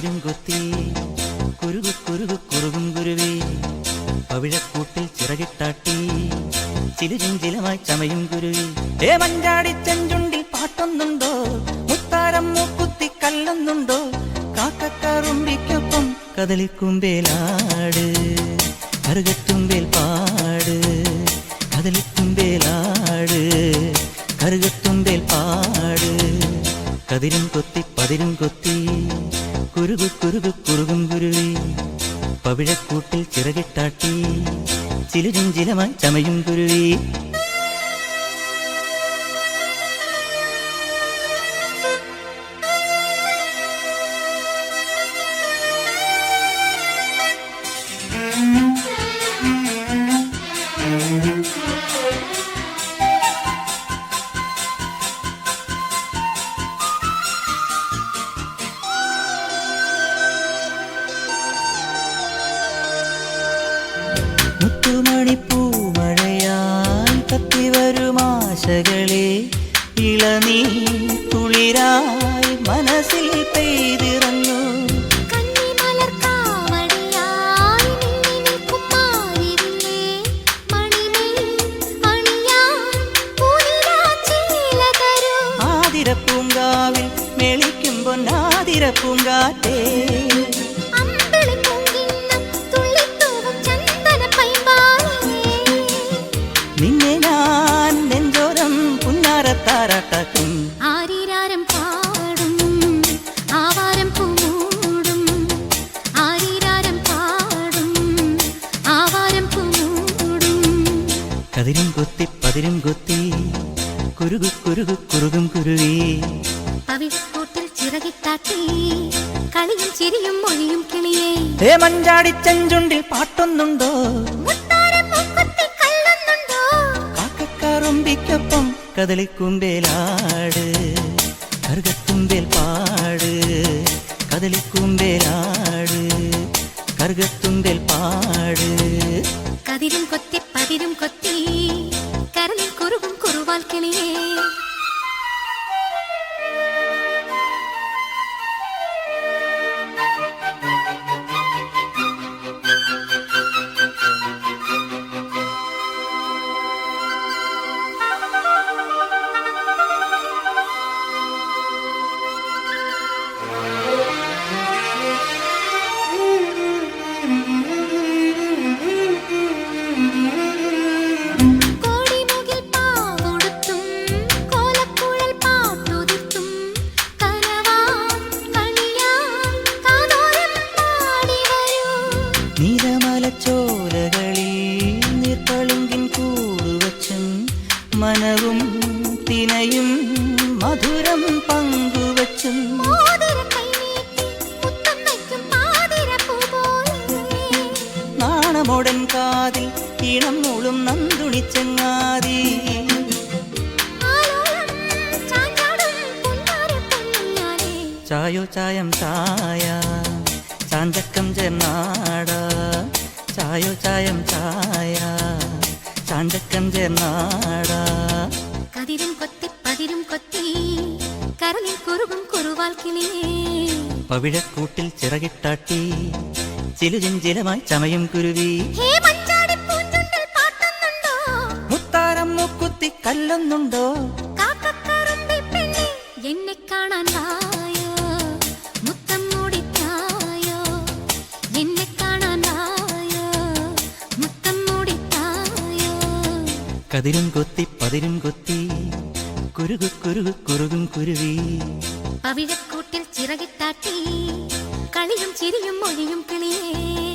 പതിരും കൊത്തി കുരുകു കുരുകു കുറുകും കുരുവി പവിഴക്കൂട്ടിൽ ചിറകിട്ടാട്ടി ചിലുചിഞ്ചിലമായി ചമയും കുരുവി ഏ മഞ്ചാടി ചെഞ്ചുണ്ടിൽ പാട്ടൊന്നുണ്ടോ? മുത്താരം മൂക്കുത്തി കല്ലൊന്നുണ്ടോ? കാക്കക്കാറുമ്പിക്കൊപ്പം കദളിക്കുമ്പേലാട് കറുകത്തുമ്പേൽ പാട് കദളിക്കുമ്പേലാട് കറുകത്തുമ്പേൽ പാട്. കതിരും കൊത്തി പതിരും കൊത്തി കുരുകു കുറുകും കുരുവി പവിഴക്കൂട്ടിൽ ചിറകിട്ടാട്ടി ചിലരും ചിലമായി ചമയും കുരുവി കത്തിവരുമാശകളെ ഇളനീ കുളിരായി മനസ്സിൽ പെയ്തിറങ്ങൂ. ആതിരപ്പൂങ്കാവിൽ മെളിക്കും തുള്ളിത്തൂവും ചന്ദനപ്പൈമ്പാലേ നിന്നെ ഞാൻ പുന്നാരത്താരാട്ടാക്കും ആരീരാരം പാടും ആവാരം പൂമൂടും. ആരീരാരം പാടും ആവാരം പൂമൂടും. കതിരും കൊത്തി പതിരും കൊത്തി കുരുകു കുരുകു കുറുകും കുരുവി. പവിഴക്കൂട്ടിൽ ചിറകിത്താട്ടി കളിയും ചിരിയും മൊഴിയും കിളിയേ. മഞ്ചാടി ചെഞ്ചുണ്ടിൽ പാട്ടൊന്നുണ്ടോ? കദളിക്കുമ്പേലാട് കറുകത്തുമ്പേൽ പാട് കദളിക്കുമ്പേലാട് കറുകത്തുമ്പേൽ പാട് കതിരും കൊത്തി പതിരും കൊത്തി കരലിൽ കുറുകും കുറുവാൽ കിളിയേ നീലമലച്ചോലകളിൽ നീർപ്പളുങ്കിൻ കൂടുവച്ചും മനവും തിനയും മധുരം പങ്കുവച്ചും നാണമോടൻ കാതിൽ ഇണം മൂളും പുന്നാരപ്പൊന്നുഞ്ഞാലേ ചായോ ചായം ചായ ചാഞ്ചക്കം ചേർന്നാട. ചായോ ചായം ചായ ചാണ്ടക്കം ചേർന്നാട. കതിരും കൊത്തി പതിരും കൊത്തി കരളിൽ കുറുകും കുറുവാൽ കിളിയേ പവിഴക്കൂട്ടിൽ ചിറകിട്ടാട്ടി ചിലുചിഞ്ചിലമായി ചമയും കുരുവി. മുത്താരം മുക്കുത്തി കല്ലൊന്നുണ്ടോ? എന്നെ കാണാൻ കതിരും കൊത്തി പതിരും കൊത്തി കുരുകു കുരുകു കുറുകും കുരുവി. പവിഴക്കൂട്ടിൽ ചിറകിട്ടാട്ടി കളിയും ചിരിയും മൊഴിയും കിളിയേ.